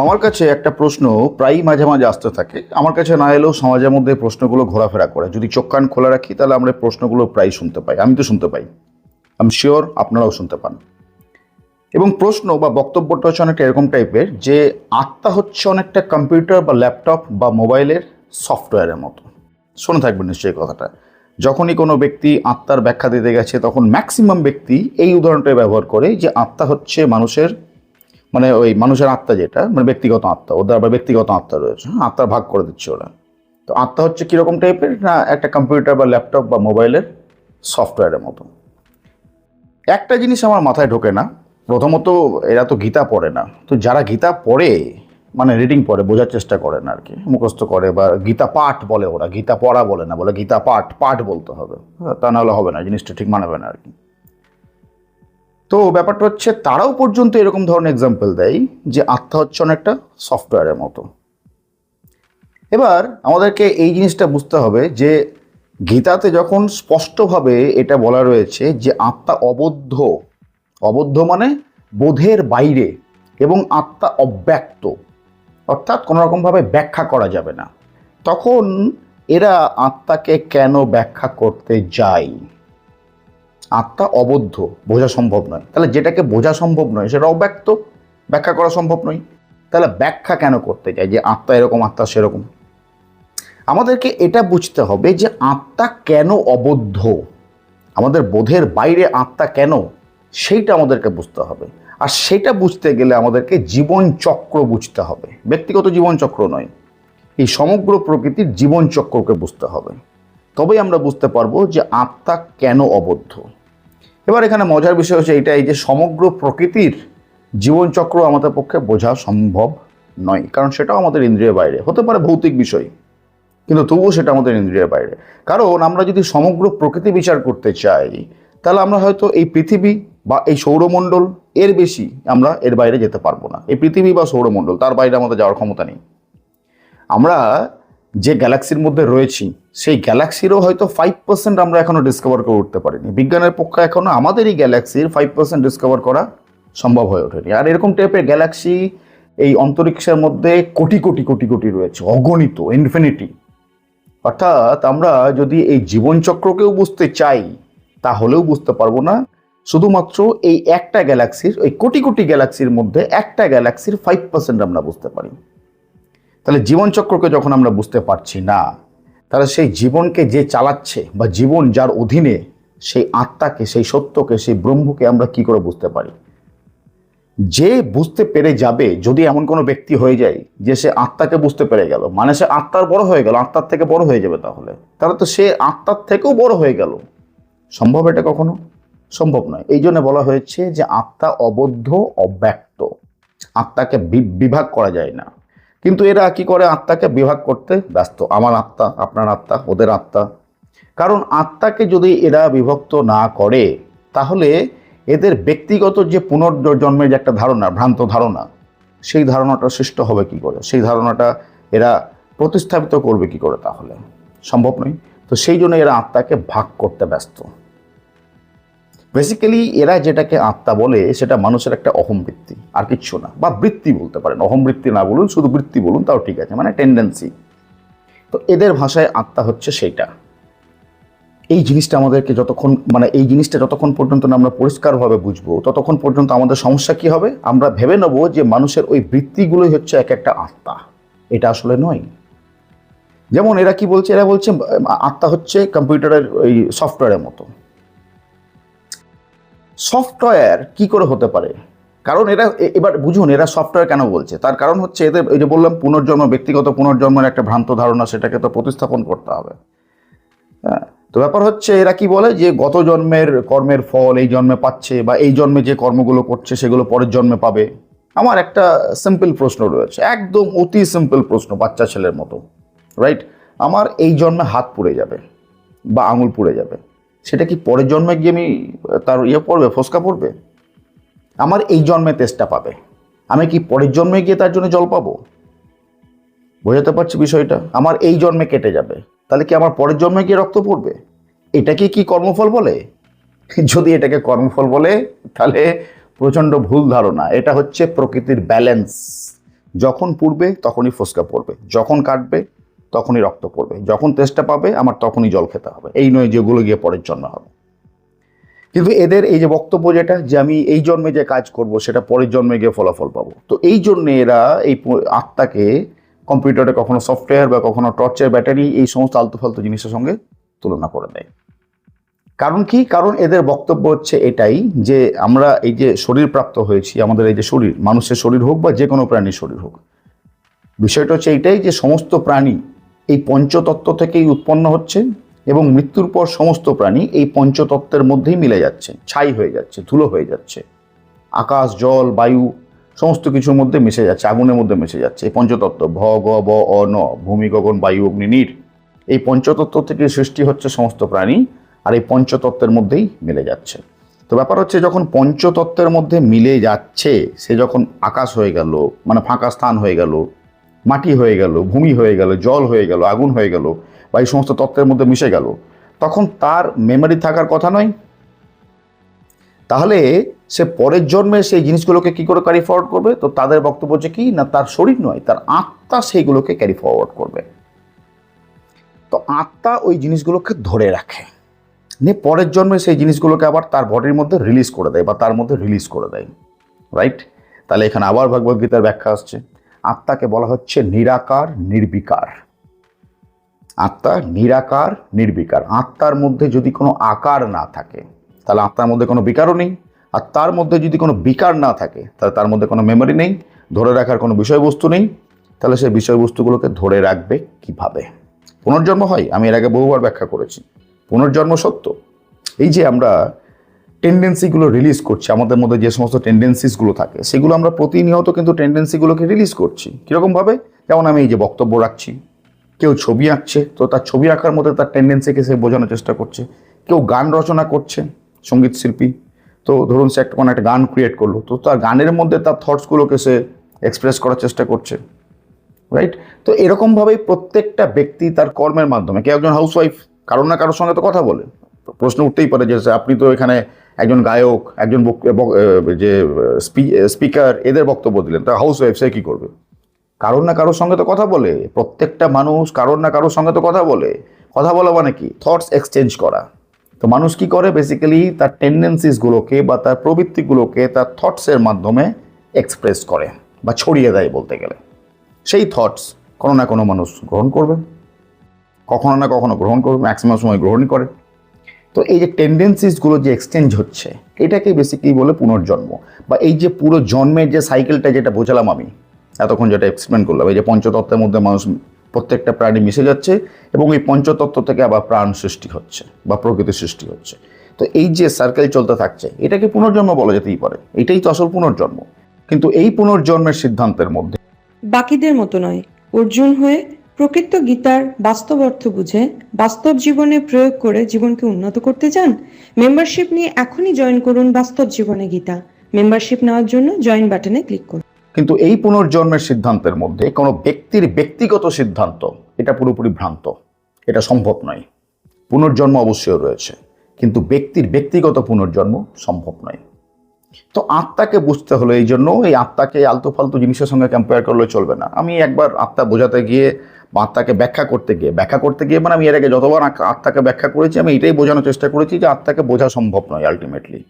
আমার কাছে একটা প্রশ্ন প্রায়ই মাঝে মাঝে আসতে থাকে। আমার কাছে না এলেও সমাজের মধ্যে প্রশ্নগুলো ঘোরাফেরা করে। যদি চোখ কান খোলা রাখি, তাহলে আমরা প্রশ্নগুলো প্রায় শুনতে পাই। আমি তো শুনতে পাই। আমি শিওর আপনারাও শুনতে পান। এবং প্রশ্ন বা বক্তব্যটা হচ্ছে অনেকটা এরকম টাইপের যে, আত্মা হচ্ছে অনেকটা কম্পিউটার বা ল্যাপটপ বা মোবাইলের সফটওয়্যারের মতো। শুনে থাকবেন নিশ্চয়ই কথাটা। যখনই কোনো ব্যক্তি আত্মার ব্যাখ্যা দিতে গেছে, তখন ম্যাক্সিমাম ব্যক্তি এই উদাহরণটাই ব্যবহার করে যে, আত্মা হচ্ছে মানুষের মানে ওই মানুষের আত্মা যেটা মানে ব্যক্তিগত আত্মা ওদের আবার ব্যক্তিগত আত্মা রয়েছে। হ্যাঁ, আত্মার ভাগ করে দিচ্ছে ওরা। তো আত্মা হচ্ছে কীরকম টাইপের না একটা কম্পিউটার বা ল্যাপটপ বা মোবাইলের সফটওয়্যারের মতো। একটা জিনিস আমার মাথায় ঢোকে না প্রথমত এরা তো গীতা পড়ে না। তো যারা গীতা পড়ে মানে রিডিং পড়ে বোঝার চেষ্টা করে না আর কি মুখস্থ করে বা গীতা পাঠ বলে ওরা গীতা পড়া বলে না বলে গীতা পাঠ পাঠ বলতে হবে। হ্যাঁ, তা নাহলে হবে না জিনিসটা ঠিক মানাবে না আর কি তো ব্যাপারটা হচ্ছে তারাও পর্যন্ত এরকম ধরনের এক্সাম্পল দেয় যে আত্মা হচ্ছে অনেকটা সফটওয়্যারের মতো। এবার আমাদেরকে এই জিনিসটা বুঝতে হবে যে গীতাতে যখন স্পষ্টভাবে এটা বলা রয়েছে যে আত্মা অবদ্ধ অবদ্ধ মানে বোধের বাইরে এবং আত্মা অব্যক্ত, অর্থাৎ কোনো রকমভাবে ব্যাখ্যা করা যাবে না। তখন এরা আত্মাকে কেন ব্যাখ্যা করতে যায়? আত্মা অবদ্ধ, বোঝা সম্ভব নয়। তাহলে যেটাকে বোঝা সম্ভব নয়, সেটা অব্যক্ত? ব্যাখ্যা করা সম্ভব নয়। তাহলে ব্যাখ্যা কেন করতে যায় যে আত্মা এরকম, আত্মা সেরকম? আমাদেরকে এটা বুঝতে হবে যে আত্মা কেন অবদ্ধ? আমাদের বোধের বাইরে আত্মা কেন? সেইটা আমাদেরকে বুঝতে হবে। আর সেটা বুঝতে গেলে আমাদেরকে জীবন চক্র বুঝতে হবে। ব্যক্তিগত জীবন চক্র নয়। এই সমগ্র প্রকৃতির জীবন চক্রকে বুঝতে হবে। তবেই আমরা বুঝতে পারব যে আত্মা কেন অবদ্ধ? এবার এখানে মজার বিষয় হচ্ছে এইটাই যে সমগ্র প্রকৃতির জীবনচক্র আমাদের পক্ষে বোঝা সম্ভব নয়, কারণ সেটাও আমাদের ইন্দ্রিয়ের বাইরে। হতে পারে ভৌতিক বিষয়, কিন্তু তবুও সেটা আমাদের ইন্দ্রিয়ের বাইরে। কারণ আমরা যদি সমগ্র প্রকৃতি বিচার করতে চাই, তাহলে আমরা হয়তো এই পৃথিবী বা এই সৌরমণ্ডল এর বেশি আমরা এর বাইরে যেতে পারব না। এই পৃথিবী বা সৌরমণ্ডল, তার বাইরে আমাদের যাওয়ার ক্ষমতা নেই। আমরা যে গ্যালাক্সির মধ্যে রয়েছি, সেই গ্যালাক্সিরও হয়তো ফাইভ পার্সেন্ট আমরা এখনও ডিসকভার করে উঠতে পারিনি। বিজ্ঞানের পক্ষে এখনও আমাদের এই গ্যালাক্সির ফাইভ পার্সেন্ট ডিসকভার করা সম্ভব হয়ে ওঠেনি। আর এরকম টাইপের গ্যালাক্সি এই অন্তরিক্ষের মধ্যে কোটি কোটি কোটি কোটি রয়েছে, অগণিত ইনফিনিটি অর্থাৎ আমরা যদি এই জীবনচক্রকেও বুঝতে চাই, তাহলেও বুঝতে পারব না, শুধুমাত্র এই একটা গ্যালাক্সির, ওই কোটি কোটি গ্যালাক্সির মধ্যে একটা গ্যালাক্সির ফাইভ পার্সেন্ট আমরা বুঝতে পারি। তাহলে জীবনচক্রকে যখন আমরা বুঝতে পারছি না, তাহলে সেই জীবনকে যে চালাচ্ছে বা জীবন যার অধীনে সেই আত্মাকে, সেই সত্যকে, সেই ব্রহ্মকে আমরা কি করে বুঝতে পারি? যে বুঝতে পেরে যাবে, যদি এমন কোনো ব্যক্তি হয়ে যায় যে সে আত্মাকে বুঝতে পেরে গেল মানে সে আত্মার বড় হয়ে গেল, আত্মার থেকে বড় হয়ে যাবে তাহলে তাহলে তো সে আত্মার থেকেও বড় হয়ে গেল। সম্ভব এটা কখনো? সম্ভব নয়। এই জন্য বলা হয়েছে যে আত্মা অবদ্ধ, অব্যক্ত। আত্মাকে বিভাগ করা যায় না। কিন্তু এরা কি করে আত্মাকে বিভাগ করতে ব্যস্ত? আমার আত্মা, আপনার আত্মা, ওদের আত্মা। কারণ আত্মাকে যদি এরা বিভক্ত না করে, তাহলে এদের ব্যক্তিগত যে পুনর্জন্মের যে একটা ধারণা, ভ্রান্ত ধারণা, সেই ধারণাটা সৃষ্ট হবে কি করে? সেই ধারণাটা এরা প্রতিস্থাপিত করবে কি করে তাহলে? সম্ভব নয়? তো সেই জন্য এরা আত্মাকে ভাগ করতে ব্যস্ত। বেসিক্যালি এরা যেটাকে আত্মা বলে, সেটা মানুষের একটা অহমবৃত্তি, আর কিচ্ছু না। বা বৃত্তি বলতে পারেন। অহমবৃত্তি না বলুন, শুধু বৃত্তি বলুন, তাও ঠিক আছে মানে টেন্ডেন্সি তো এদের ভাষায় আত্মা হচ্ছে সেইটা। এই জিনিসটা আমাদেরকে যতক্ষণ মানে এই জিনিসটা যতক্ষণ পর্যন্ত না আমরা পরিষ্কারভাবে বুঝব, ততক্ষণ পর্যন্ত আমাদের সমস্যা কি হবে? আমরা ভেবে নেব যে মানুষের ওই বৃত্তিগুলোই হচ্ছে এক একটা আত্মা। এটা আসলে নয়। যেমন এরা কি বলছে? এরা বলছে আত্মা হচ্ছে কম্পিউটারের ওই সফটওয়্যারের মতো। সফটওয়্যার কি করে হতে পারে? কারণ এরা এবার বুঝুন এরা সফটওয়্যার কেন বলছে? তার কারণ হচ্ছে এদের, এই যে বললাম পুনর্জন্ম, ব্যক্তিগত পুনর্জন্মের একটা ভ্রান্ত ধারণা, সেটাকে তো প্রতিস্থাপন করতে হবে। হ্যাঁ তো ব্যাপার হচ্ছে এরা কি বলে? যে গত জন্মের কর্মের ফল এই জন্মে পাচ্ছে বা এই জন্মে যে কর্মগুলো করছে সেগুলো পরের জন্মে পাবে? আমার একটা সিম্পল প্রশ্ন রয়েছে, একদম অতি সিম্পল প্রশ্ন বাচ্চা ছেলের মতো রাইট আমার এই জন্মে হাত পুড়ে যাবে বা আঙুল পুড়ে যাবে। সেটা কি পরের জন্মে গিয়ে আমি তার ইয়ে পড়বে, ফসকা পড়বে? আমার এই জন্মে তেজটা পাবে। আমি কি পরের জন্মে গিয়ে তার জন্য জল পাবো? বোঝাতে পারছি বিষয়টা? আমার এই জন্মে কেটে যাবে। তাহলে কি আমার পরের জন্মে গিয়ে রক্ত পড়বে? এটাকে কি কর্মফল বলে? যদি এটাকে কর্মফল বলে, তাহলে প্রচণ্ড ভুল ধারণা। এটা হচ্ছে প্রকৃতির ব্যালেন্স। যখন পুড়বে, তখনই ফোসকা পড়বে। যখন কাটবে তখনই রক্ত পড়বে। যখন তেষ্টা পাবে, আমার তখনই জল খেতে হবে। এই নয় যেগুলো গিয়ে পরের জন্মে হবে। কিন্তু এদের এই যে বক্তব্য যেটা, যে আমি এই জন্মে যে কাজ করব, সেটা পরের জন্মে গিয়ে ফলাফল পাবো। তো এই জন্যে এরা এই আত্মাকে কম্পিউটারে কখনো সফটওয়্যার বা কখনো টর্চের ব্যাটারি, এই সমস্ত আলতু ফালতু জিনিসের সঙ্গে তুলনা করে দেয় কারণ কি? কারণ এদের বক্তব্য হচ্ছে এটাই যে আমরা এই যে শরীর প্রাপ্ত হয়েছি, আমাদের এই যে শরীর, মানুষের শরীর হোক বা যে কোনো প্রাণীর শরীর হোক। বিষয়টা হচ্ছে এইটাই যে সমস্ত প্রাণী এই পঞ্চতত্ত্ব থেকেই উৎপন্ন হচ্ছে এবং মৃত্যুর পর সমস্ত প্রাণী এই পঞ্চতত্ত্বের মধ্যেই মিলে যাচ্ছে, ছাই হয়ে যাচ্ছে, ধুলো হয়ে যাচ্ছে। আকাশ, জল, বায়ু, সমস্ত কিছুর মধ্যে মিশে যাচ্ছে, আগুনের মধ্যে মিশে যাচ্ছে। এই পঞ্চতত্ত্ব, ভ, গ, ব, অ, ন, ভূমি, গগন, বায়ু, অগ্নি, নীর, এই পঞ্চতত্ত্ব থেকে সৃষ্টি হচ্ছে সমস্ত প্রাণী আর এই পঞ্চতত্ত্বের মধ্যেই মিলে যাচ্ছে। তো ব্যাপার হচ্ছে যখন পঞ্চতত্ত্বের মধ্যে মিলে যাচ্ছে, সে যখন আকাশ হয়ে গেল মানে ফাঁকা স্থান হয়ে গেল মাটি হয়ে গেল, ভূমি হয়ে গেল, জল হয়ে গেল, আগুন হয়ে গেল বা এই সমস্ত তত্ত্বের মধ্যে মিশে গেল। তখন তার মেমরি থাকার কথা নয়। তাহলে সে পরের জন্মে সেই জিনিসগুলোকে কি করে ক্যারি ফরওয়ার্ড করবে? তো তাদের বক্তব্য হচ্ছে কি, না, তার শরীর নয়, তার আত্মা সেইগুলোকে ক্যারি ফরওয়ার্ড করবে। তো আত্মা ওই জিনিসগুলোকে ধরে রাখে। নিয়ে পরের জন্মে সেই জিনিসগুলোকে আবার তার বডির মধ্যে রিলিজ করে দেয় বা তার মধ্যে রিলিজ করে দেয়। রাইট তাহলে এখানে আবার ভগবদ্গীতার ব্যাখ্যা আসছে। আত্মাকে বলা হচ্ছে নিরাকার, নির্বিকার। আত্মা নিরাকার, নির্বিকার। আত্মার মধ্যে যদি কোনো আকার না থাকে, তাহলে আত্মার মধ্যে কোনো বিকারও নেই। আর তার মধ্যে যদি কোনো বিকার না থাকে, তাহলে তার মধ্যে কোনো মেমরি নেই, ধরে রাখার কোনো বিষয়বস্তু নেই, তাহলে সেই বিষয়বস্তুগুলোকে ধরে রাখবে কীভাবে? পুনর্জন্ম হয়? আমি এর আগে বহুবার ব্যাখ্যা করেছি। পুনর্জন্ম সত্য। এই যে আমরা টেন্ডেন্সিগুলো রিলিজ করছি, আমাদের মধ্যে যে সমস্ত টেন্ডেন্সিসগুলো থাকে, সেগুলো আমরা প্রতিনিয়ত কিন্তু টেন্ডেন্সিগুলোকে রিলিজ করছি। কীরকমভাবে যেমন আমি এই যে বক্তব্য রাখছি, কেউ ছবি আঁকছে, তো তার ছবি আঁকার মধ্যে তার টেন্ডেন্সিকে সে বোঝানোর চেষ্টা করছে। কেউ গান রচনা করছে, সংগীত শিল্পী, তো ধরুন সে একটা কোনো একটা গান ক্রিয়েট করল, তো তার গানের মধ্যে তার থটসগুলোকে সে এক্সপ্রেস করার চেষ্টা করছে রাইট তো এরকমভাবেই প্রত্যেকটা ব্যক্তি তার কর্মের মাধ্যমে, কেউ একজন হাউসওয়াইফ কারোর না কারোর সঙ্গে তো কথা বলে। প্রশ্ন উঠতেই পারে যে আপনি তো এখানে একজন গায়ক, একজন যে স্পিকার, এদের বক্তব্য দিলেন। তা হাউস ওয়াইফ সে কী করবে? কারোর না কারোর সঙ্গে তো কথা বলে। প্রত্যেকটা মানুষ কারোর না কারোর সঙ্গে তো কথা বলে। কথা বলা মানে কি? থটস এক্সচেঞ্জ করা। তো মানুষ কি করে? বেসিক্যালি তার টেন্ডেন্সিসগুলোকে বা তার প্রবৃত্তিগুলোকে তার থটসের মাধ্যমে এক্সপ্রেস করে বা ছড়িয়ে দেয় বলতে গেলে। সেই থটস কোনো না কোনো মানুষ গ্রহণ করবে। কখনো না কখনো গ্রহণ করবে ম্যাক্সিমাম সময় গ্রহণই করে। তো এই যে টেন্ডেন্সিসগুলো যে এক্সচেঞ্জ হচ্ছে এটাকে বেসিক্যালি বলে পুনর্জন্ম। বা এই যে পুরো জন্মের যে সাইকেলটা যেটা বোঝালাম আমি, এতক্ষণ যেটা এক্সপ্লেন করলাম, এই যে পঞ্চতত্ত্বের মধ্যে মানুষ প্রত্যেকটা প্রাণী মিশে যাচ্ছে এবং এই পঞ্চতত্ত্ব থেকে আবার প্রাণ সৃষ্টি হচ্ছে বা প্রকৃতি সৃষ্টি হচ্ছে। তো এই যে সার্কেল চলতে থাকছে, এটাকে পুনর্জন্ম বলা যেতেই পারে। এটাই তো আসল পুনর্জন্ম। কিন্তু এই পুনর্জন্মের সিদ্ধান্তের মধ্যে বাকিদের মতো নয়, অর্জুন হয়ে প্রকৃত গীতার বাস্তব অর্থ বুঝে বাস্তব জীবনে প্রয়োগ করে জীবনকে উন্নত করতে চান? মেম্বারশিপ নিয়ে এখনই জয়েন করুন বাস্তব জীবনে গীতা। মেম্বারশিপ নেওয়ার জন্য জয়েন বাটনে ক্লিক করুন। কিন্তু এই পুনর্জন্মের সিদ্ধান্তের মধ্যে কোনো ব্যক্তির ব্যক্তিগত সিদ্ধান্ত, এটা পুরোপুরি ভ্রান্ত। এটা সম্ভব নয়। পুনর্জন্ম অবশ্যই রয়েছে। কিন্তু ব্যক্তির ব্যক্তিগত পুনর্জন্ম সম্ভব নয়। তো আত্মাকে বুঝতে হলো এই জন্য এই আত্মাকে আলতু ফালতু জিনিসের সঙ্গে কম্পেয়ার করলে চলবে না। আমি একবার আত্মা বোঝাতে গিয়ে আত্মাকে ব্যাখ্যা করতে গিয়ে, ব্যাখ্যা করতে গিয়ে মানে আমি এর আগে যতবার আত্মাকে ব্যাখ্যা করেছি, আমি এটাই বোঝানোর চেষ্টা করেছি যে আত্মাকে বোঝা সম্ভব নয় আলটিমেটলি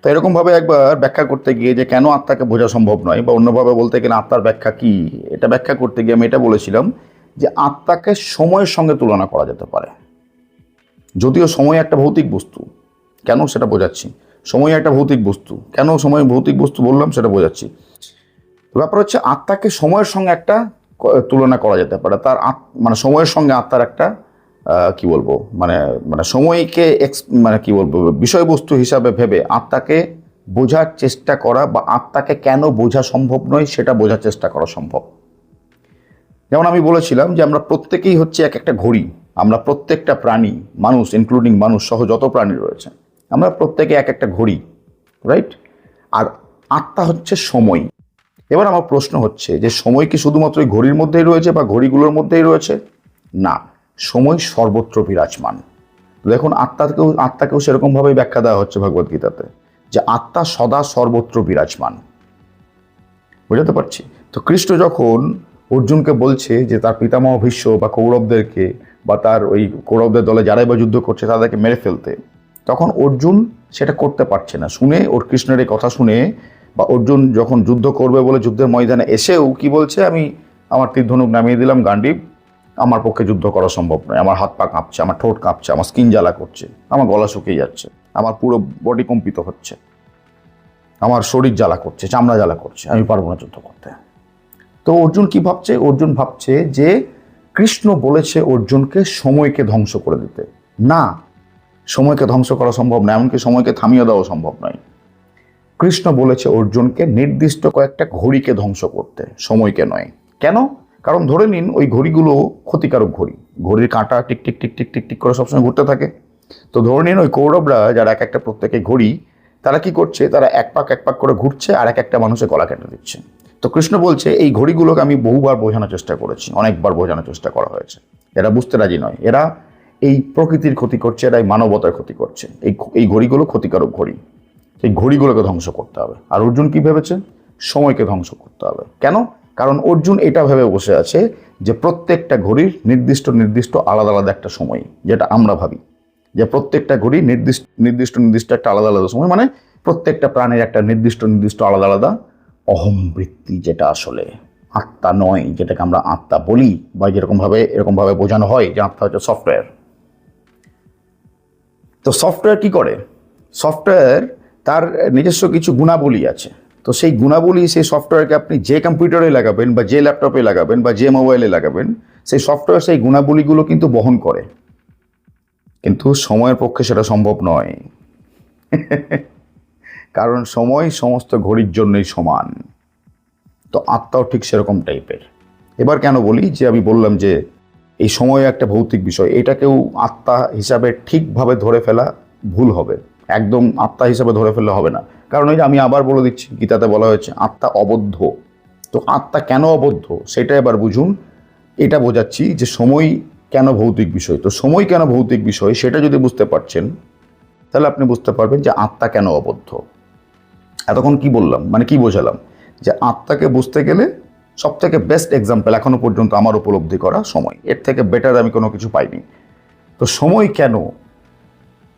তো এরকমভাবে একবার ব্যাখ্যা করতে গিয়ে যে কেন আত্মাকে বোঝা সম্ভব নয় বা অন্যভাবে বলতে গেলে আত্মার ব্যাখ্যা কি, এটা ব্যাখ্যা করতে গিয়ে আমি এটা বলেছিলাম যে আত্মাকে সময়ের সঙ্গে তুলনা করা যেতে পারে। যদিও সময় একটা ভৌতিক বস্তু, কেন সেটা বোঝাচ্ছি? সময় একটা ভৌতিক বস্তু, কেন সময় ভৌতিক বস্তু বললাম সেটা বোঝাচ্ছি। ব্যাপার হচ্ছে আত্মাকে সময়ের সঙ্গে একটা তুলনা করা যেতে পারে। তার মানে সময়ের সঙ্গে আত্মার একটা কি বলব মানে মানে সময়কে এক্স মানে কি বলব, বিষয়বস্তু হিসাবে ভেবে আত্মাকে বোঝার চেষ্টা করা বা আত্মাকে কেন বোঝা সম্ভব নয়, সেটা বোঝার চেষ্টা করা সম্ভব। যেমন আমি বলেছিলাম যে আমরা প্রত্যেকেই হচ্ছে এক একটা ঘড়ি, আমরা প্রত্যেকটা প্রাণী, মানুষ ইনক্লুডিং মানুষ সহ যত প্রাণী রয়েছে, আমরা প্রত্যেকে এক একটা ঘড়ি রাইট আর আত্মা হচ্ছে সময়। এবার আমার প্রশ্ন হচ্ছে যে সময় কি শুধুমাত্র ঘড়ির মধ্যেই রয়েছে বা ঘড়িগুলোর মধ্যেই রয়েছে? না, সময় সর্বত্র বিরাজমান। দেখুন, আত্মাকেও আত্মাকেও সেরকমভাবেই ব্যাখ্যা দেওয়া হচ্ছে ভগবদ্গীতাতে যে আত্মা সদা সর্বত্র বিরাজমান। বোঝাতে পারছি? তো কৃষ্ণ যখন অর্জুনকে বলছে যে তার পিতামহ ভীষ্ম বা কৌরবদেরকে বা তার ওই কৌরবদের দলে যারাই বা যুদ্ধ করছে তাদেরকে মেরে ফেলতে, তখন অর্জুন সেটা করতে পারছে না। শুনে ওর কৃষ্ণের এই কথা শুনে বা অর্জুন যখন যুদ্ধ করবে বলে যুদ্ধের ময়দানে এসেও কি বলছে? আমি আমার তীর ধনুক নামিয়ে দিলাম, গান্ডীব, আমার পক্ষে যুদ্ধ করা সম্ভব নয়। আমার হাত পা কাঁপছে, আমার ঠোঁট কাঁপছে, আমার স্কিন জ্বালা করছে, আমার গলা শুকিয়ে যাচ্ছে, আমার পুরো বডি কম্পিত হচ্ছে, আমার শরীর জ্বালা করছে, চামড়া জ্বালা করছে, আমি পারব না যুদ্ধ করতে। তো অর্জুন কি ভাবছে? অর্জুন ভাবছে যে কৃষ্ণ বলেছে অর্জুনকে সময়কে ধ্বংস করে দিতে। না, সময়কে ধ্বংস করা সম্ভব না, এমনকি সময়কে থামিয়ে দেওয়া সম্ভব নয়। কৃষ্ণ বলেছে অর্জুনকে নির্দিষ্ট কয়েকটা ঘড়িকে ধ্বংস করতে, সময়কে নয়। কেন? কারণ ধরে নিন ওই ঘড়িগুলো ক্ষতিকারক ঘড়ি। ঘড়ির কাঁটা tick tick tick tick tick tick করে সবসময় ঘুরতে থাকে। তো ধরে নিন ওই কৌরবরা যারা এক একটা প্রত্যেকে ঘড়ি, তারা কি করছে? তারা এক পাক এক পাক করে ঘুরছে আর এক একটা মানুষের গলা কেটে দিচ্ছে। তো কৃষ্ণ বলছে, এই ঘড়িগুলোকে আমি বহুবার বোঝানোর চেষ্টা করেছি, অনেকবার বোঝানোর চেষ্টা করা হয়েছে। এরা বুঝতে রাজি নয়। এরা এই প্রকৃতির ক্ষতি করছে, এরা এই মানবতার ক্ষতি করছে। এই এই ঘড়িগুলো ক্ষতিকারক ঘড়ি। সেই ঘড়িগুলোকে ধ্বংস করতে হবে। আর অর্জুন কি ভেবেছে? সময়কে ধ্বংস করতে হবে। কেন? কারণ অর্জুন এটা ভেবে বসে আছে যে প্রত্যেকটা ঘড়ির নির্দিষ্ট নির্দিষ্ট, আলাদা আলাদা একটা সময়, যেটা আমরা ভাবি। যে প্রত্যেকটা ঘড়ি নির্দিষ্ট নির্দিষ্ট নির্দিষ্ট একটা আলাদা আলাদা সময় মানে প্রত্যেকটা প্রাণের একটা নির্দিষ্ট নির্দিষ্ট, আলাদা আলাদা অহমবৃত্তি যেটা আসলে। আত্মা নয়, যেটাকে আমরা আত্মা বলি, বা যেরকমভাবে, এরকমভাবে বোঝানো হয় যে আত্মা হচ্ছে সফটওয়্যার তো সফটওয়্যার কি করে? সফটওয়্যার তার নিজস্ব কিছু গুণাবলী আছে। তো সেই গুণাবলী সেই সফটওয়্যারকে আপনি যে কম্পিউটারে লাগাবেন বা যে ল্যাপটপে লাগাবেন বা যে মোবাইলে লাগাবেন, সেই সফটওয়্যার সেই গুণাবলীগুলো কিন্তু বহন করে। কিন্তু সময়ের পক্ষে সেটা সম্ভব নয়। কারণ সময় সমস্ত ঘড়ির জন্যই সমান। তো আত্মাও ঠিক সেরকম টাইপের। এবার কেন বলি যে আমি বললাম যে এই সময় একটা ভৌতিক বিষয়, এটাকেও আত্মা হিসাবে ঠিকভাবে ধরে ফেলা ভুল হবে। একদম আত্মা হিসাবে ধরে ফেললে হবে না। কারণ ওই যে আমি আবার বলে দিচ্ছি, গীতাতে বলা হয়েছে, আত্মা অবদ্ধ। তো আত্মা কেন অবদ্ধ? সেটা এবার বুঝুন। এটা বোঝাচ্ছি যে সময় কেন ভৌতিক বিষয়? তো সময় কেন ভৌতিক বিষয় সেটা যদি বুঝতে পারছেন, তাহলে আপনি বুঝতে পারবেন যে আত্মা কেন অবদ্ধ। এতক্ষণ কি বললাম? মানে কি বোঝালাম? যে আত্মাকে বুঝতে গেলে সব থেকে বেস্ট এক্সাম্পল এখনও পর্যন্ত আমার উপলব্ধি করা সময়। এর থেকে বেটার আমি কোনো কিছু পাইনি। তো সময় কেন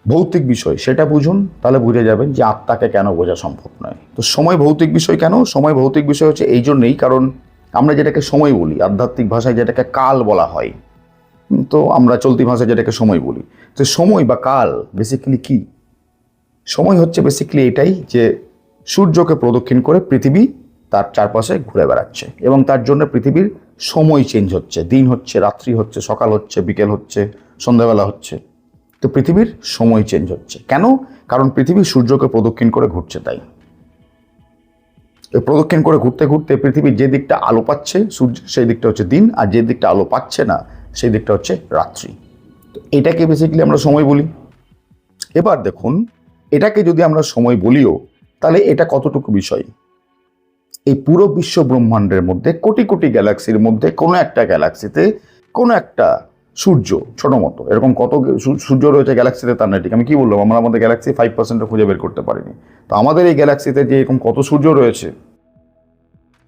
ভৌতিক বিষয়, সেটা বুঝুন, তাহলে বুঝে যাবেন যে আত্মাকে কেন বোঝা সম্ভব নয়। তো সময় ভৌতিক বিষয় কেন? সময় ভৌতিক বিষয় হচ্ছে এই জন্যেই, কারণ আমরা যেটাকে সময় বলি, আধ্যাত্মিক ভাষায় যেটাকে কাল বলা হয় তো আমরা চলতি ভাষায় যেটাকে সময় বলি। তো সময় বা কাল বেসিক্যালি কি? সময় হচ্ছে বেসিক্যালি এটাই যে সূর্যকে প্রদক্ষিণ করে পৃথিবী তার চারপাশে ঘুরে বেড়াচ্ছে এবং তার জন্য পৃথিবীর সময় চেঞ্জ হচ্ছে। দিন হচ্ছে, রাত্রি হচ্ছে, সকাল হচ্ছে, বিকেল হচ্ছে, সন্ধ্যাবেলা হচ্ছে। তো পৃথিবীর সময় চেঞ্জ হচ্ছে। কেন? কারণ পৃথিবী সূর্যকে প্রদক্ষিণ করে ঘুরছে তাই। প্রদক্ষিণ করে ঘুরতে ঘুরতে পৃথিবীর যে দিকটা আলো পাচ্ছে, সূর্য সেই দিকটা হচ্ছে দিন, আর যে দিকটা আলো পাচ্ছে না, সেই দিকটা হচ্ছে রাত্রি। তো এটাকে বেসিক্যালি আমরা সময় বলি। এবার দেখুন, এটাকে যদি আমরা সময় বলিও, তাহলে এটা কতটুকু বিষয়? এই পুরো বিশ্ব ব্রহ্মাণ্ডের মধ্যে, কোটি কোটি গ্যালাক্সির মধ্যে কোনো একটা গ্যালাক্সিতে কোনো একটা সূর্য, ছোট মতো। এরকম কত সূর্য রয়েছে গ্যালাক্সিতে তার নাই। ঠিক আমি কি বললাম? আমরা আমাদের গ্যালাক্সি ফাইভ পার্সেন্টও খুঁজে বের করতে পারিনি। তো আমাদের এই গ্যালাক্সিতে যে এরকম কত সূর্য রয়েছে,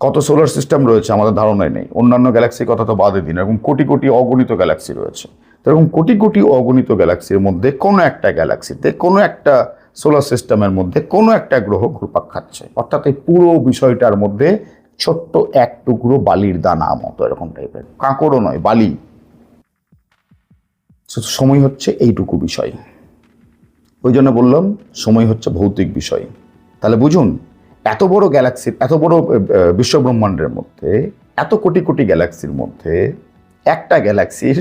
কত সোলার সিস্টেম রয়েছে, আমাদের ধারণায় নেই। অন্যান্য গ্যালাক্সির কথা তো বাদে দিন। এরকম কোটি কোটি অগণিত গ্যালাক্সি রয়েছে। তো এরকম কোটি কোটি অগণিত গ্যালাক্সির মধ্যে কোনো একটা গ্যালাক্সিতে কোনো একটা সোলার সিস্টেমের মধ্যে কোনো একটা গ্রহ ঘুরপাক খাচ্ছে। অর্থাৎ এই পুরো বিষয়টার মধ্যে ছোট্ট এক টুকরো বালির দানা মতো এরকম টাইপের কাঁকড়ও নয়, বালি। সময় হচ্ছে এইটুকু বিষয়। ওই জন্য বললাম সময় হচ্ছে ভৌতিক বিষয়। তাহলে বুঝুন এত বড় গ্যালাক্সির এত বড় আহ, বিশ্ব ব্রহ্মাণ্ডের মধ্যে এত কোটি কোটি গ্যালাক্সির মধ্যে একটা গ্যালাক্সির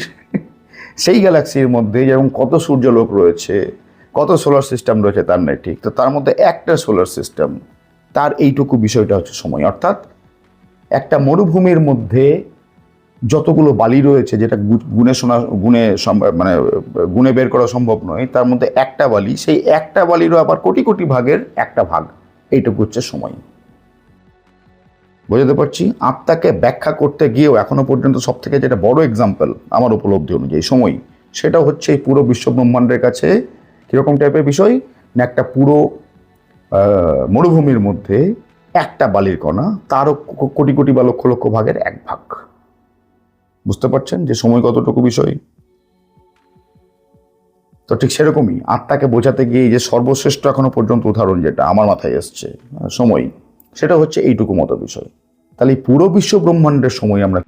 সেই গ্যালাক্সির মধ্যে যেরকম কত সূর্যলোক রয়েছে কত সোলার সিস্টেম রয়েছে তার নেই ঠিক। তো তার মধ্যে একটা সোলার সিস্টেম তার এইটুকু বিষয়টা হচ্ছে সময়। অর্থাৎ একটা মরুভূমির মধ্যে যতগুলো বালি রয়েছে, যেটা গু- গুণে শোনা গুণে মানে গুণে বের করা সম্ভব নয়, তার মধ্যে একটা বালি, সেই একটা বালিরও আবার কোটি কোটি ভাগের একটা ভাগ। এইটুকু হচ্ছে সময়। বোঝাতে পারছি? আত্মাকে ব্যাখ্যা করতে গিয়েও এখনও পর্যন্ত সব থেকে যেটা বড় এক্সাম্পল আমার উপলব্ধি অনুযায়ী সময়, সেটা হচ্ছে এই পুরো বিশ্ব ব্রহ্মাণ্ডের কাছে কীরকম টাইপের বিষয়? না একটা পুরো মরুভূমির মধ্যে একটা বালির কণা, তারও কোটি কোটি বা লক্ষ লক্ষ ভাগের এক ভাগ। বুঝতে পারছেন যে সময় কতটুকু বিষয়? তো ঠিক সেরকমই আত্মাকে বোঝাতে গিয়ে যে সর্বশ্রেষ্ঠ এখনও পর্যন্ত উদাহরণ যেটা আমার মাথায় এসছে সময় সেটা হচ্ছে এইটুকু মতো বিষয়। তাহলে পুরো বিশ্ব ব্রহ্মাণ্ডের সময় আমরা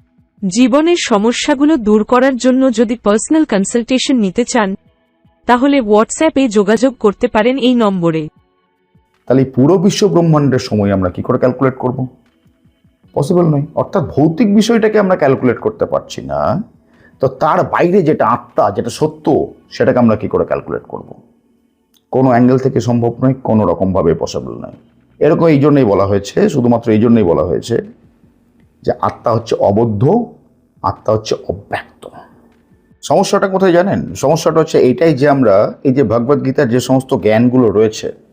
জীবনের সমস্যাগুলো দূর করার জন্য যদি পার্সোনাল কনসালটেশন নিতে চান তাহলে হোয়াটসঅ্যাপে যোগাযোগ করতে পারেন এই নম্বরে। তাহলে পুরো বিশ্ব ব্রহ্মাণ্ডের সময় আমরা কি করে ক্যালকুলেট করব? পসিবল নয়। অর্থাৎ ভৌতিক বিষয়টাকে আমরা ক্যালকুলেট করতে পারছি না। তো তার বাইরে যেটা আত্মা, যেটা সত্য, সেটাকে আমরা কি করে ক্যালকুলেট করব? কোনো অ্যাঙ্গেল থেকে সম্ভব নয়, কোনো রকমভাবে পসিবল নয়। এরকম এই জন্যই বলা হয়েছে, শুধুমাত্র এই জন্যই বলা হয়েছে যে আত্মা হচ্ছে অবদ্ধ, আত্মা হচ্ছে অব্যক্ত। সমস্যাটা কোথায় জানেন? সমস্যাটা হচ্ছে এইটাই যে আমরা, এই যে ভগবদ্গীতার যে সমস্ত জ্ঞানগুলো রয়েছে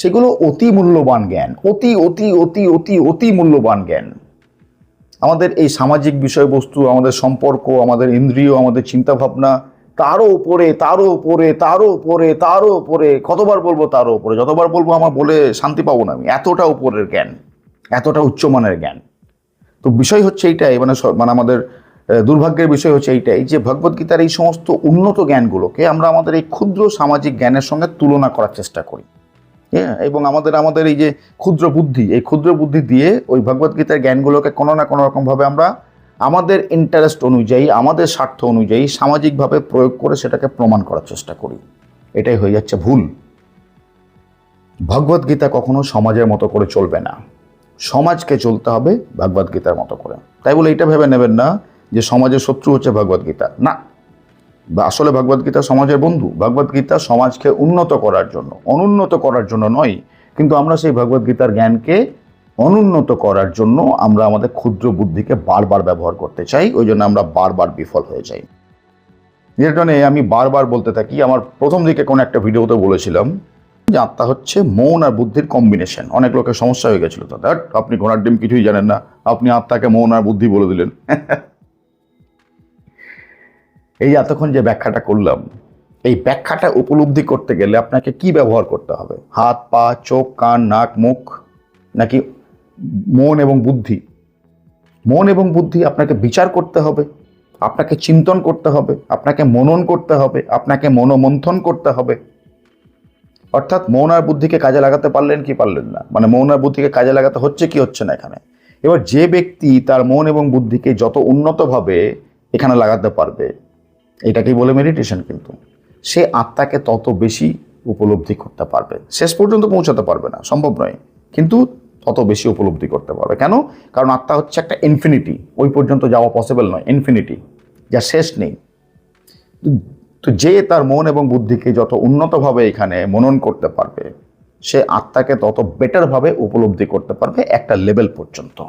সেগুলো অতি মূল্যবান জ্ঞান। অতি অতি অতি অতি অতি মূল্যবান জ্ঞান। আমাদের এই সামাজিক বিষয়বস্তু, আমাদের সম্পর্ক, আমাদের ইন্দ্রিয়, আমাদের চিন্তাভাবনা, তারও উপরে তারও উপরে তারও উপরে তারও উপরে, কতবার বলব তারও উপরে, যতবার বলব আমার বলে শান্তি পাবো না আমি, এতটা উপরের জ্ঞান, এতটা উচ্চমানের জ্ঞান। তো বিষয় হচ্ছে এইটাই মানে মানে আমাদের দুর্ভাগ্যের বিষয় হচ্ছে এইটাই যে ভগবদ্গীতার এই সমস্ত উন্নত জ্ঞানগুলোকে আমরা আমাদের এই ক্ষুদ্র সামাজিক জ্ঞানের সঙ্গে তুলনা করার চেষ্টা করি। হ্যাঁ এবং আমাদের আমাদের এই যে ক্ষুদ্র বুদ্ধি, এই ক্ষুদ্র বুদ্ধি দিয়ে ওই ভগবদ্গীতার জ্ঞানগুলোকে কোনো না কোনো রকমভাবে আমরা আমাদের ইন্টারেস্ট অনুযায়ী, আমাদের স্বার্থ অনুযায়ী সামাজিকভাবে প্রয়োগ করে সেটাকে প্রমাণ করার চেষ্টা করি। এটাই হয়ে যাচ্ছে ভুল। ভগবদ্গীতা কখনো সমাজের মতো করে চলবে না। সমাজকে চলতে হবে ভগবদ্গীতার মতো করে। তাই বলে এটা ভেবে নেবেন না যে সমাজের শত্রু হচ্ছে ভগবদ্গীতা না। আসলে ভগবদ্গীতা সমাজের বন্ধু। ভগবদ্গীতা সমাজকে উন্নত করার জন্য, অনুন্নত করার জন্য নয়, কিন্তু আমরা সেই ভগবদ্গীতার জ্ঞানকে অনুন্নত করার জন্য আমরা আমাদের ক্ষুদ্র বুদ্ধিকে বারবার ব্যবহার করতে চাই, ওই জন্য আমরা বারবার বিফল হয়ে যাই। যেটা জন্য আমি বারবার বলতে থাকি, আমার প্রথম দিকে কোনো একটা ভিডিওতে বলেছিলাম যে আত্মা হচ্ছে মন আর বুদ্ধির কম্বিনেশন অনেক লোকের সমস্যা হয়ে গেছিল তো দ্যাট আপনি ঘোড়ার ডিম কিছুই জানেন না, আপনি আত্মাকে মন আর বুদ্ধি বলে দিলেন। এই এতক্ষণ যে ব্যাখ্যাটা করলাম, এই ব্যাখ্যাটা উপলব্ধি করতে গেলে আপনাকে কি ব্যবহার করতে হবে? হাত, পা, চোখ, কান, নাক, মুখ, নাকি মন এবং বুদ্ধি? মন এবং বুদ্ধি আপনাকে বিচার করতে হবে, আপনাকে চিন্তন করতে হবে, আপনাকে মনন করতে হবে, আপনাকে মনোমন্থন করতে হবে। অর্থাৎ মন আর বুদ্ধিকে কাজে লাগাতে পারলেন কি পারলেন না? মানে মন আর বুদ্ধিকে কাজে লাগাতে হচ্ছে কি হচ্ছে না এখানে? এবার যে ব্যক্তি তার মন এবং বুদ্ধিকে যত উন্নতভাবে এখানে লাগাতে পারবে এটাকেই বলে মেডিটেশন কিন্তু। সে আত্মাকে তত বেশি উপলব্ধি করতে পারবে। শেষ পর্যন্ত পৌঁছাতে পারবে না, সম্ভব নয়। কিন্তু তত বেশি উপলব্ধি করতে পারবে। কেন? কারণ আত্মা হচ্ছে একটা ইনফিনিটি ওই পর্যন্ত যাওয়া পসিবল নয় ইনফিনিটি যা শেষ নেই। তো যে তার মন এবং বুদ্ধিকে যত উন্নতভাবে এখানে মনন করতে পারবে, সে আত্মাকে তত বেটারভাবে উপলব্ধি করতে পারবে একটা লেভেল পর্যন্ত।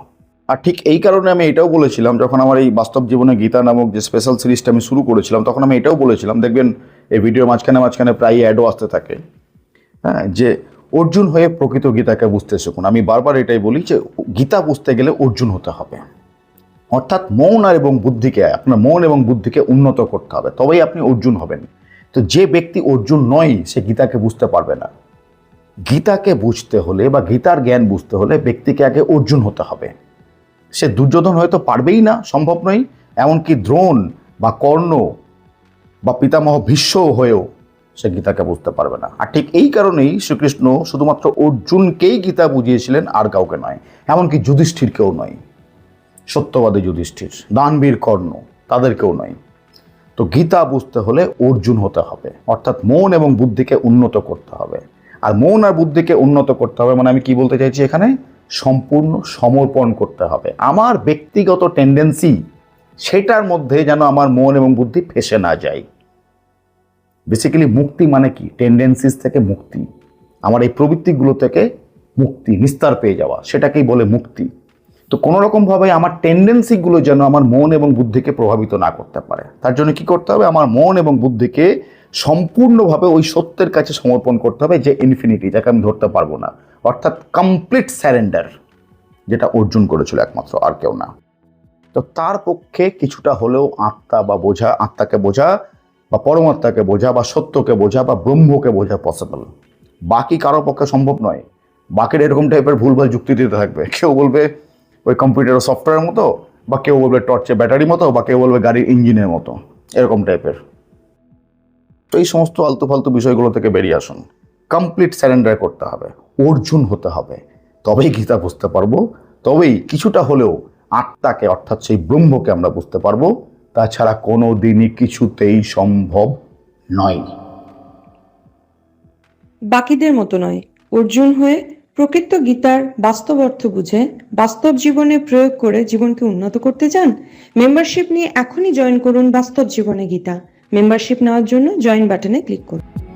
আর ঠিক এই কারণে আমি এটাও বলেছিলাম, যখন আমার এই বাস্তব জীবনে গীতা নামক যে স্পেশাল সিরিজটা আমি শুরু করেছিলাম, তখন আমি এটাও বলেছিলাম, দেখবেন এই ভিডিওর মাঝখানে মাঝখানে প্রায় অ্যাডও আসতে থাকে। হ্যাঁ যে অর্জুন হয়ে প্রকৃত গীতাকে বুঝতে শিখুন। আমি বারবার এটাই বলি যে গীতা বুঝতে গেলে অর্জুন হতে হবে। অর্থাৎ মন আর এবং বুদ্ধিকে, আপনার মন এবং বুদ্ধিকে উন্নত করতে হবে, তবেই আপনি অর্জুন হবেন। তো যে ব্যক্তি অর্জুন নয়, সে গীতাকে বুঝতে পারবে না। গীতাকে বুঝতে হলে বা গীতার জ্ঞান বুঝতে হলে ব্যক্তিকে আগে অর্জুন হতে হবে। সে দুর্যোধন হয়তো পারবেই না, সম্ভব নয়। এমনকি দ্রোণ বা কর্ণ বা পিতামহ ভীষ্ম হয়েও সে গীতাকে বুঝতে পারবে না। আর ঠিক এই কারণেই শ্রীকৃষ্ণ শুধুমাত্র অর্জুনকেই গীতা বুঝিয়েছিলেন, আর কাউকে নয়। এমনকি যুধিষ্ঠিরকেও নয়। সত্যবাদী যুধিষ্ঠির, দানবীর কর্ণ, তাদেরকেও নয়। তো গীতা বুঝতে হলে অর্জুন হতে হবে। অর্থাৎ মন এবং বুদ্ধিকে উন্নত করতে হবে। আর মন আর বুদ্ধিকে উন্নত করতে হবে মানে আমি কি বলতে চাইছি এখানে? সম্পূর্ণ সমর্পণ করতে হবে। আমার ব্যক্তিগত টেন্ডেন্সি সেটার মধ্যে যেন আমার মন এবং বুদ্ধি ফেসে না যায়। বেসিক্যালি মুক্তি মানে কি? টেন্ডেন্সিস থেকে মুক্তি। আমার এই প্রবৃত্তিগুলো থেকে মুক্তি, নিস্তার পেয়ে যাওয়া, সেটাকেই বলে মুক্তি। তো কোনো রকমভাবে আমার টেন্ডেন্সিগুলো যেন আমার মন এবং বুদ্ধিকে প্রভাবিত না করতে পারে। তার জন্য কি করতে হবে? আমার মন এবং বুদ্ধিকে সম্পূর্ণভাবে ওই সত্যের কাছে সমর্পণ করতে হবে যে ইনফিনিটি যাকে আমি ধরতে পারব না। অর্থাৎ কমপ্লিট স্যারেন্ডার যেটা অর্জুন করেছিল একমাত্র, আর কেউ না। তো তার পক্ষে কিছুটা হলেও আত্মা বা বোঝা, আত্মাকে বোঝা বা পরমাত্মাকে বোঝা বা সত্যকে বোঝা বা ব্রহ্মকে বোঝা পসিবল বাকি কারও পক্ষে সম্ভব নয়। বাকিরা এরকম টাইপের ভুলভাল যুক্তি দিতে থাকবে। কেউ বলবে ওই কম্পিউটার সফটওয়্যারের মতো, বা কেউ বলবে টর্চের ব্যাটারি মতো, বা কেউ বলবে গাড়ির ইঞ্জিনের মতো। এরকম টাইপের তো এই সমস্ত আলতু ফালতু বিষয়গুলো থেকে বেরিয়ে আসুন। কমপ্লিট স্যারেন্ডার করতে হবে। অর্জুন হতে হবে। তবেই গীতা বুঝতে পারব। তবেই কিছুটা হলেও আত্মাকে, অর্থাৎ সেই ব্রহ্মকে আমরা বুঝতে পারব। তাছাড়া কোনো দিনই কিছুতেই সম্ভব নয়। বাকিদের মতো নয়। অর্জুন হয়ে প্রকৃত গীতার বাস্তব অর্থ বুঝে বাস্তব জীবনে প্রয়োগ করে জীবনকে উন্নত করতে চান? মেম্বারশিপ নিয়ে এখনই জয়েন করুন বাস্তব জীবনে গীতা। মেম্বারশিপ নেওয়ার জন্য জয়েন বাটনে ক্লিক করুন।